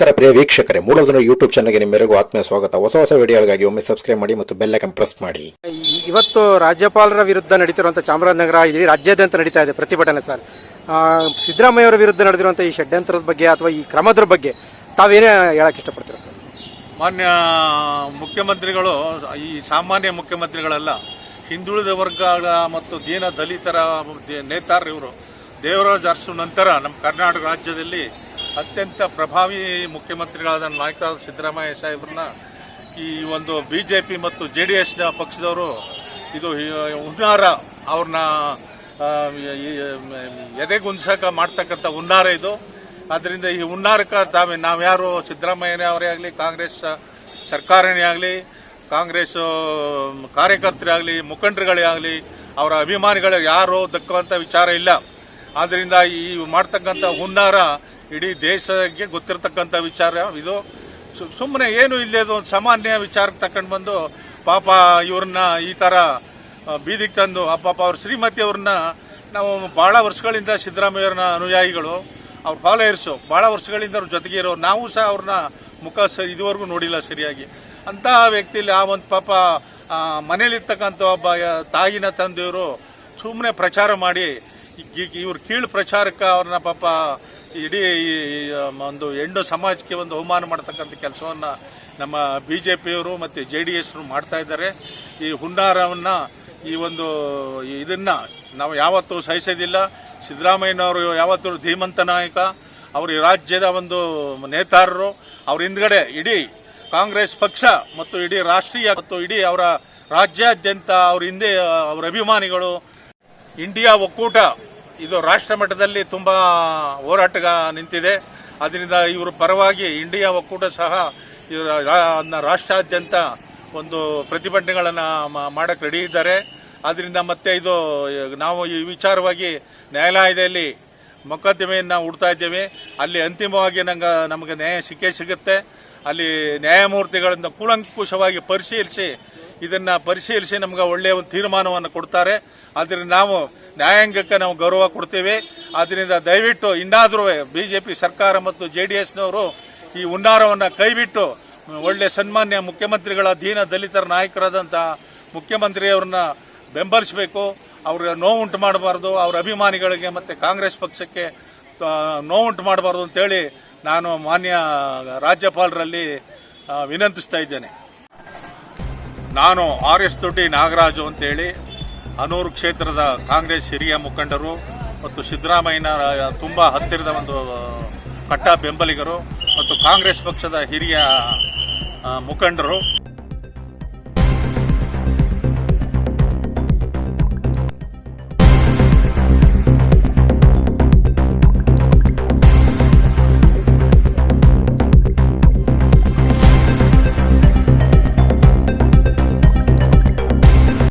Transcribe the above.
ನಮಸ್ಕಾರ ಪ್ರಿಯ ವೀಕ್ಷಕರೇ ಮೂಲಧನ ಯೂಟ್ಯೂಬ್ ಚಾನಲ್ಗೆ ನಿಮ್ಮೆಲ್ಲರಿಗೂ ಆತ್ಮೀಯ ಸ್ವಾಗತ. ಹೊಸ ಹೊಸ ವಿಡಿಯೋಗಳಿಗಾಗಿ ಒಮ್ಮೆ ಸಬ್ಸ್ಕ್ರೈಬ್ ಮಾಡಿ ಮತ್ತು ಬೆಲ್ ಐಕನ್ ಪ್ರೆಸ್ ಮಾಡಿ. ಈ- ಇವತ್ತು ರಾಜ್ಯಪಾಲರ ವಿರುದ್ಧ ನಡೀತಿರುವಂಥ ಚಾಮರಾಜನಗರ ಇಲ್ಲಿ ರಾಜ್ಯಾದ್ಯಂತ ನಡೀತಾ ಇದೆ ಪ್ರತಿಭಟನೆ ಸರ್. ಆ, ಸಿದ್ದರಾಮಯ್ಯ ಅವರ ವಿರುದ್ಧ ನಡೆದಿರುವಂಥ ಈ ಷಡ್ಯಂತ್ರದ ಬಗ್ಗೆ ಅಥವಾ ಈ ಕ್ರಮದ್ರ ಬಗ್ಗೆ ತಾವೇನೇ ಹೇಳಕ್ ಇಷ್ಟಪಡ್ತೀರಾ ಸರ್? ಮಾನ್ಯ ಮುಖ್ಯಮಂತ್ರಿಗಳು ಈ ಸಾಮಾನ್ಯ ಮುಖ್ಯಮಂತ್ರಿಗಳೆಲ್ಲ ಹಿಂದುಳಿದ ವರ್ಗಗಳ ಮತ್ತು ದೀನ ದಲಿತರ ನೇತಾರ ನೇತಾರರು ಇವರು ದೇವರಾಜ ಅರಸು ನಂತರ ನಮ್ಮ ಕರ್ನಾಟಕ ರಾಜ್ಯದಲ್ಲಿ ಅತ್ಯಂತ ಪ್ರಭಾವಿ ಮುಖ್ಯಮಂತ್ರಿಗಳಾದ ನಾಯಕರಾದ ಸಿದ್ದರಾಮಯ್ಯ ಸಾಹೇಬ್ರನ್ನ ಈ ಒಂದು ಬಿ ಜೆ ಪಿ ಮತ್ತು ಜೆ ಡಿ ಎಸ್ನ ಪಕ್ಷದವರು ಇದು ಹುನ್ನಾರ ಅವ್ರನ್ನ ಎದೆಗುಂದಿಸಕ ಮಾಡ್ತಕ್ಕಂಥ ಹುನ್ನಾರ ಇದು. ಆದ್ದರಿಂದ ಈ ಹುನ್ನಾರಕ್ಕೆ ತಾವೇ ನಾವ್ಯಾರು ಸಿದ್ದರಾಮಯ್ಯನೇ ಅವರೇ ಆಗಲಿ, ಕಾಂಗ್ರೆಸ್ ಸರ್ಕಾರನೇ ಆಗಲಿ, ಕಾಂಗ್ರೆಸ್ ಕಾರ್ಯಕರ್ತರೇ ಆಗಲಿ, ಮುಖಂಡರುಗಳೇ ಆಗಲಿ, ಅವರ ಅಭಿಮಾನಿಗಳು ಯಾರು ದಕ್ಕುವಂಥ ವಿಚಾರ ಇಲ್ಲ. ಆದ್ದರಿಂದ ಈ ಮಾಡ್ತಕ್ಕಂಥ ಹುನ್ನಾರ ಇಡೀ ದೇಶಕ್ಕೆ ಗೊತ್ತಿರತಕ್ಕಂಥ ವಿಚಾರ ಇದು. ಸುಮ್ಮನೆ ಏನು ಇಲ್ಲದೆ ಒಂದು ಸಾಮಾನ್ಯ ವಿಚಾರಕ್ಕೆ ತಕೊಂಡು ಬಂದು ಪಾಪ ಇವ್ರನ್ನ ಈ ಥರ ಬೀದಿಗೆ ತಂದು, ಆ ಪಾಪ ಅವ್ರ ಶ್ರೀಮತಿ ಅವ್ರನ್ನ ನಾವು ಭಾಳ ವರ್ಷಗಳಿಂದ ಸಿದ್ದರಾಮಯ್ಯವ್ರನ್ನ ಅನುಯಾಯಿಗಳು, ಅವ್ರ ಫಾಲೋಯರ್ಸು ಭಾಳ ವರ್ಷಗಳಿಂದ ಅವ್ರ ಜೊತೆಗೆ ಇರೋ ನಾವು ಸಹ ಅವ್ರನ್ನ ಮುಖ ಸ, ಇದುವರೆಗೂ ನೋಡಿಲ್ಲ ಸರಿಯಾಗಿ. ಅಂತಹ ವ್ಯಕ್ತಿಲಿ ಆ ಒಂದು ಪಾಪ ಮನೇಲಿರ್ತಕ್ಕಂಥ ಒಬ್ಬ ತಾಯಿನ ತಂದೆಯವರು ಸುಮ್ಮನೆ ಪ್ರಚಾರ ಮಾಡಿ ಇವ್ರ ಕೀಳು ಪ್ರಚಾರಕ್ಕೆ ಅವ್ರನ್ನ ಪಾಪ ಇಡೀ ಈ ಒಂದು ಹೆಣ್ಣು ಸಮಾಜಕ್ಕೆ ಒಂದು ಅವಮಾನ ಮಾಡ್ತಕ್ಕಂಥ ಕೆಲಸವನ್ನು ನಮ್ಮ ಬಿ ಜೆ ಪಿಯವರು ಮತ್ತು ಜೆ ಡಿ ಎಸ್ರು ಮಾಡ್ತಾ ಇದ್ದಾರೆ. ಈ ಹುನ್ನಾರವನ್ನು ಈ ಒಂದು ಇದನ್ನು ನಾವು ಯಾವತ್ತೂ ಸಹಿಸೋದಿಲ್ಲ. ಸಿದ್ದರಾಮಯ್ಯನವರು ಯಾವತ್ತೂ ಧೀಮಂತ ನಾಯಕ. ಅವರು ಈ ರಾಜ್ಯದ ಒಂದು ನೇತಾರರು. ಅವ್ರ ಹಿಂದ್ಗಡೆ ಇಡೀ ಕಾಂಗ್ರೆಸ್ ಪಕ್ಷ ಮತ್ತು ಇಡೀ ರಾಷ್ಟ್ರೀಯ ಮತ್ತು ಇಡೀ ಅವರ ರಾಜ್ಯಾದ್ಯಂತ ಅವ್ರ ಹಿಂದೆ ಅವರ ಅಭಿಮಾನಿಗಳು. ಇಂಡಿಯಾ ಒಕ್ಕೂಟ ಇದು ರಾಷ್ಟ್ರ ಮಟ್ಟದಲ್ಲಿ ತುಂಬಾ ಹೋರಾಟಗ ನಿಂತಿದೆ. ಅದರಿಂದ ಇವರು ಪರವಾಗಿ ಇಂಡಿಯಾ ಒಕ್ಕೂಟ ಸಹ ಅದನ್ನ ರಾಷ್ಟ್ರಾದ್ಯಂತ ಒಂದು ಪ್ರತಿಭಟನೆಗಳನ್ನು ಮಾಡಕ್ಕೆ ರೆಡಿ ಇದ್ದಾರೆ. ಅದರಿಂದ ಮತ್ತೆ ಇದು, ನಾವು ಈ ವಿಚಾರವಾಗಿ ನ್ಯಾಯಾಲಯದಲ್ಲಿ ಮೊಕದ್ದಮೆಯನ್ನು ಹುಡ್ತಾ ಇದ್ದೇವೆ. ಅಲ್ಲಿ ಅಂತಿಮವಾಗಿ ನಂಗೆ, ನಮಗೆ ನ್ಯಾಯ ಸಿಕ್ಕೇ ಸಿಗುತ್ತೆ. ಅಲ್ಲಿ ನ್ಯಾಯಮೂರ್ತಿಗಳಿಂದ ಕೂಲಂಕುಷವಾಗಿ ಪರಿಶೀಲಿಸಿ ಇದನ್ನ ಪರಿಶೀಲಿಸಿ ನಮ್ಗೆ ಒಳ್ಳೆಯ ಒಂದು ತೀರ್ಮಾನವನ್ನು ಕೊಡ್ತಾರೆ. ಅದರಿಂದ ನಾವು ನ್ಯಾಯಾಂಗಕ್ಕೆ ನಾವು ಗೌರವ ಕೊಡ್ತೇವೆ. ಅದರಿಂದ ದಯವಿಟ್ಟು ಇನ್ನಾದರೂ ಬಿಜೆಪಿ ಸರ್ಕಾರ ಮತ್ತು ಜೆ ಡಿ ಎಸ್ನವರು ಈ ಹುನ್ನಾರವನ್ನು ಕೈಬಿಟ್ಟು ಒಳ್ಳೆ ಸನ್ಮಾನ್ಯ ಮುಖ್ಯಮಂತ್ರಿಗಳ ದೀನ ದಲಿತರ ನಾಯಕರಾದಂಥ ಮುಖ್ಯಮಂತ್ರಿಯವ್ರನ್ನ ಬೆಂಬಲಿಸಬೇಕು. ಅವ್ರಿಗೆ ನೋವುಂಟು ಮಾಡಬಾರ್ದು. ಅವ್ರ ಅಭಿಮಾನಿಗಳಿಗೆ ಮತ್ತು ಕಾಂಗ್ರೆಸ್ ಪಕ್ಷಕ್ಕೆ ನೋವುಂಟು ಮಾಡಬಾರ್ದು ಅಂತೇಳಿ ನಾನು ಮಾನ್ಯ ರಾಜ್ಯಪಾಲರಲ್ಲಿ ವಿನಂತಿಸ್ತಾ ಇದ್ದೇನೆ. ನಾನು ಆರ್ ಎಸ್ ದೊಡ್ಡಿ ನಾಗರಾಜು ಅಂತೇಳಿ ಅನೂರು ಕ್ಷೇತ್ರದ ಕಾಂಗ್ರೆಸ್ ಹಿರಿಯ ಮುಖಂಡರು ಮತ್ತು ಸಿದ್ದರಾಮಯ್ಯನ ತುಂಬ ಹತ್ತಿರದ ಒಂದು ಕಟ್ಟ ಬೆಂಬಲಿಗರು ಮತ್ತು ಕಾಂಗ್ರೆಸ್ ಪಕ್ಷದ ಹಿರಿಯ ಮುಖಂಡರು.